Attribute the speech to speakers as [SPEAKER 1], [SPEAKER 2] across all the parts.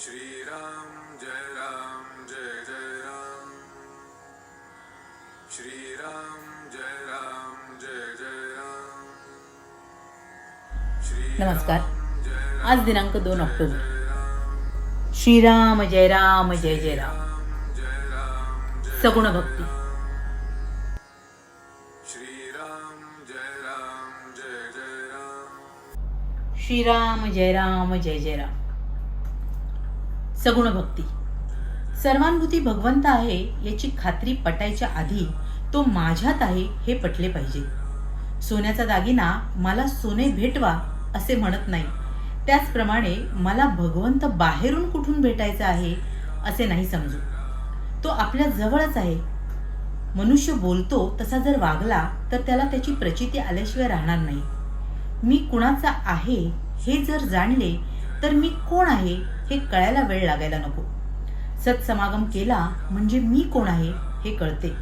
[SPEAKER 1] श्रीराम जय राम जय जय राम। श्रीराम जय राम जय जय राम।
[SPEAKER 2] नमस्कार। आज दिनांक दोन ऑक्टोबर। श्रीराम जय राम जय जय राम। सगुण भक्ती।
[SPEAKER 1] श्रीराम जय राम जय जय राम।
[SPEAKER 2] श्रीराम जय राम जय जय राम। सगुण भक्ती सर्वानुभूती भगवंत आहे याची खात्री पटायच्या आधी तो माझ्यात आहे हे पटले पाहिजे. सोन्याचा दागिना मला सोने भेटवा असे म्हणत नाही. त्याचप्रमाणे मला भगवंत बाहेरून कुठून भेटायचा आहे असे नाही समजू. तो आपल्या जवळच आहे. मनुष्य बोलतो तसा जर वागला तर त्याला त्याची प्रचिती आल्याशिवाय राहणार नाही. मी कुणाचा आहे हे जर जाणले तर मी कोण आहे हे कळायला वेळ लागायला नको. सत्समागम केला म्हणजे मी कोण आहे हे कळते.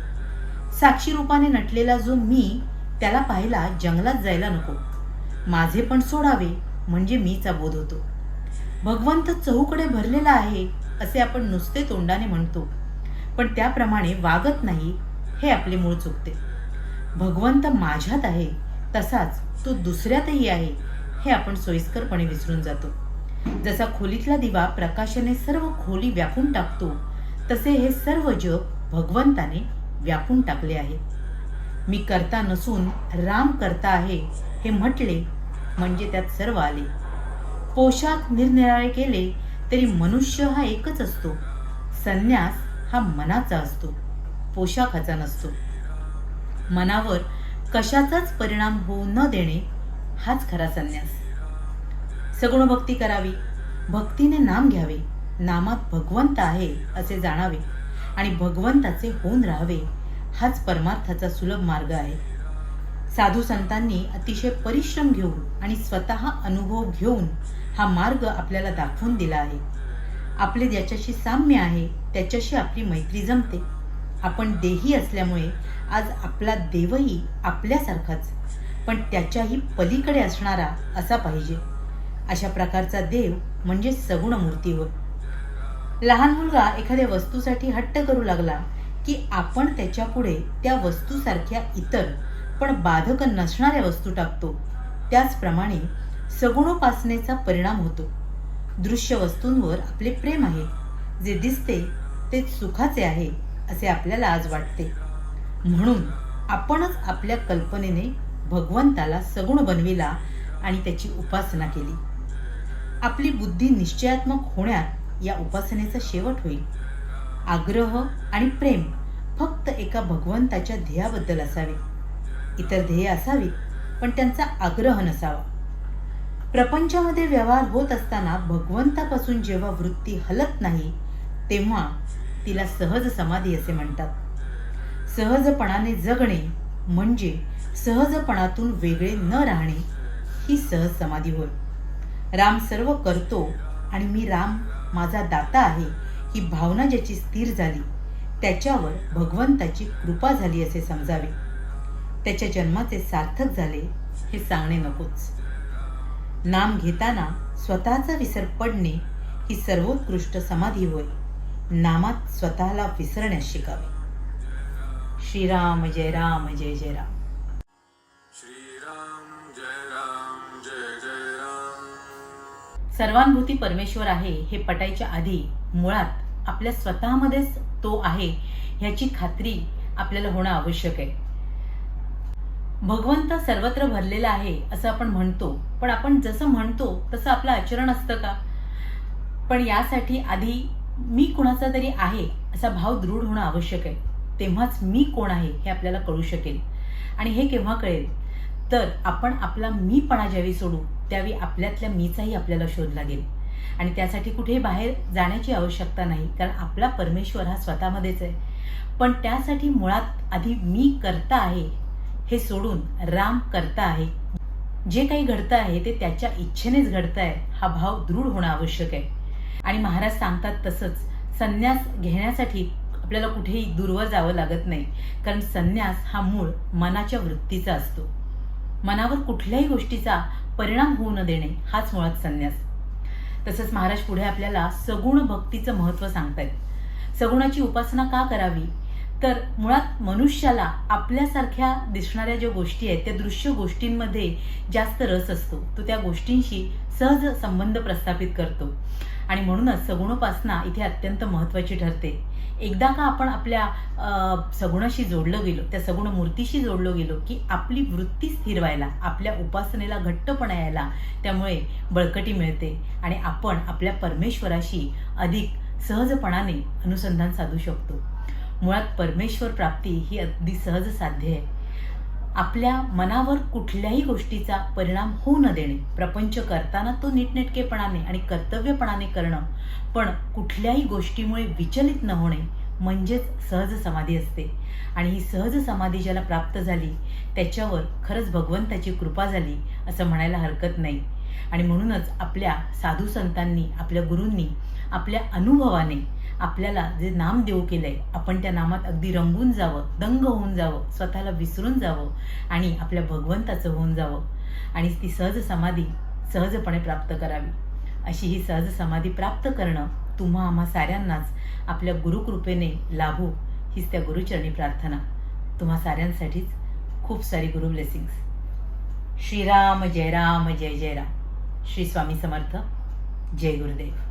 [SPEAKER 2] साक्षी रूपाने नटलेला जो मी त्याला पाहायला जंगलात जायला नको. माझे पण सोडावे म्हणजे मीचा बोध होतो. भगवंत चहूकडे भरलेला आहे असे आपण नुसते तोंडाने म्हणतो. पण त्याप्रमाणे वागत नाही हे आपले मूळ चुकते. भगवंत माझ्यात आहे तसाच तो दुसऱ्यातही आहे हे आपण सोयीस्करपणे विसरून जातो. जसा खोलीतला दिवा प्रकाशाने सर्व खोली व्यापून टाकतो तसे हे सर्व जग भगवंताने व्यापून टाकले आहे. मी करता नसून राम करता आहे हे म्हटले म्हणजे त्यात सर्व आले. पोशाख निरनिराळे केले तरी मनुष्य हा एकच असतो. संन्यास हा मनाचा असतो पोशाखाचा नसतो. मनावर कशाचाच परिणाम होऊ न देणे हाच खरा संन्यास. सगुण भक्ती करावी. भक्तीने नाम घ्यावे. नामात भगवंत आहे असे जाणावे. आणि भगवंताचे होऊन राहावे हाच परमार्थाचा सुलभ मार्ग आहे. साधू संतांनी अतिशय परिश्रम घेऊन आणि स्वतः अनुभव घेऊन हा मार्ग आपल्याला दाखवून दिला आहे. आपले ज्याच्याशी साम्य आहे त्याच्याशी आपली मैत्री जमते. आपण देही असल्यामुळे आज आपला देवही आपल्यासारखाच पण त्याच्याही पलीकडे असणारा असा पाहिजे. अशा प्रकारचा देव म्हणजे सगुण मूर्ती होय. लहान मुलगा एखाद्या वस्तूसाठी हट्ट करू लागला की आपण त्याच्यापुढे त्या वस्तूसारख्या इतर पण बाधक नसणाऱ्या वस्तू टाकतो. त्याचप्रमाणे सगुणोपासनेचा परिणाम होतो. दृश्य वस्तूंवर आपले प्रेम आहे. जे दिसते ते सुखाचे आहे असे आपल्याला आज वाटते. म्हणून आपणच आपल्या कल्पनेने भगवंताला सगुण बनविला आणि त्याची उपासना केली. आपली बुद्धी निश्चयात्मक होण्यात या उपासनेचा शेवट होईल. आग्रह आणि प्रेम फक्त एका भगवंताच्या ध्येयाबद्दल असावे. इतर ध्येय असावीत पण त्यांचा आग्रह नसावा. प्रपंचामध्ये व्यवहार होत असताना भगवंतापासून जेव्हा वृत्ती हलत नाही तेव्हा तिला सहज समाधी असे म्हणतात. सहजपणाने जगणे म्हणजे सहजपणातून वेगळे न राहणे ही सहज समाधी होय. राम सर्व करतो आणि मी राम माझा दाता आहे ही भावना ज्याची स्थिर झाली त्याच्यावर भगवंताची कृपा झाली असे समजावे. त्याच्या जन्माचे सार्थक झाले हे सांगणे नकोच. नाम घेताना स्वतःचा विसर पडणे ही सर्वोत्कृष्ट समाधी होय. नामात स्वतःला विसरण्यास शिकावे. श्रीराम जय राम जय जय राम. सर्वानुभूती परमेश्वर आहे हे पटायच्या आधी मुळात आपल्या स्वतःमध्येच तो आहे ह्याची खात्री आपल्याला होणं आवश्यक आहे. भगवंत सर्वत्र भरलेला आहे असं आपण म्हणतो पण आपण जसं म्हणतो तसं आपलं आचरण असतं का? पण यासाठी आधी मी कुणाचा तरी आहे असा भाव दृढ होणं आवश्यक आहे. तेव्हाच मी कोण आहे हे आपल्याला कळू शकेल. आणि हे केव्हा कळेल? तर आपण आपला मीपणा ज्यावेळी सोडू त्यावेळी आपल्यातल्या मीचाही आपल्याला शोध लागेल. आणि त्यासाठी कुठेही बाहेर जाण्याची आवश्यकता नाही कारण आपला परमेश्वर हा स्वतःमध्येच आहे. पण त्यासाठी मुळात आधी मी करता आहे हे सोडून राम करता आहे. जे काही घडतं आहे ते त्याच्या इच्छेनेच घडतं आहे हा भाव दृढ होणं आवश्यक आहे. आणि महाराज सांगतात तसंच संन्यास घेण्यासाठी आपल्याला कुठेही दूरवर जावं लागत नाही कारण संन्यास हा मूळ मनाच्या वृत्तीचा असतो. मनावर कुठल्याही गोष्टीचा परिणाम होऊ न देणे हाच मुळात संन्यास. तसंच महाराज पुढे आपल्याला सगुण भक्तीचं महत्त्व सांगतायत. सगुणाची उपासना का करावी? तर मुळात मनुष्याला आपल्यासारख्या दिसणाऱ्या ज्या गोष्टी आहेत त्या दृश्य गोष्टींमध्ये जास्त रस असतो. तो त्या गोष्टींशी सहज संबंध प्रस्थापित करतो. आणि म्हणूनच सगुणोपासना इथे अत्यंत महत्त्वाची ठरते. एकदा का आपण आपल्या सगुणाशी जोडलं गेलो त्या सगुण मूर्तीशी जोडलो गेलो की आपली वृत्ती स्थिर व्हायला आपल्या उपासनेला घट्टपणा यायला त्यामुळे बळकटी मिळते आणि आपण आपल्या परमेश्वराशी अधिक सहजपणाने अनुसंधान साधू शकतो. मुळात परमेश्वर प्राप्ती ही अगदी सहज साध्य आहे. आपल्या मनावर कुठल्याही गोष्टीचा परिणाम होऊ न देणे. प्रपंच करताना तो नीटनेटकेपणाने आणि कर्तव्यपणाने करणं पण कुठल्याही गोष्टीमुळे विचलित न होणे म्हणजेच सहज समाधी असते. आणि ही सहज समाधी ज्याला प्राप्त झाली त्याच्यावर खरंच भगवंताची कृपा झाली असं म्हणायला हरकत नाही. आणि म्हणूनच आपल्या साधू संतांनी आपल्या गुरूंनी आपल्या अनुभवाने आपल्याला जे नाम देऊ केलं आहे आपण त्या नामात अगदी रंगून जावं दंग होऊन जावं स्वतःला विसरून जावं आणि आपल्या भगवंताचं होऊन जावं आणि ती सहज समाधी सहजपणे प्राप्त करावी. अशी ही सहज समाधी प्राप्त करणं तुम्हा आम्हा साऱ्यांनाच आपल्या गुरुकृपेने लाभो हीच त्या गुरुचरणी प्रार्थना. तुम्हा साऱ्यांसाठीच खूप सारी गुरु ब्लेसिंग्स श्रीराम जय राम जय जय राम. श्री स्वामी समर्थ. जय गुरुदेव.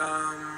[SPEAKER 1] um,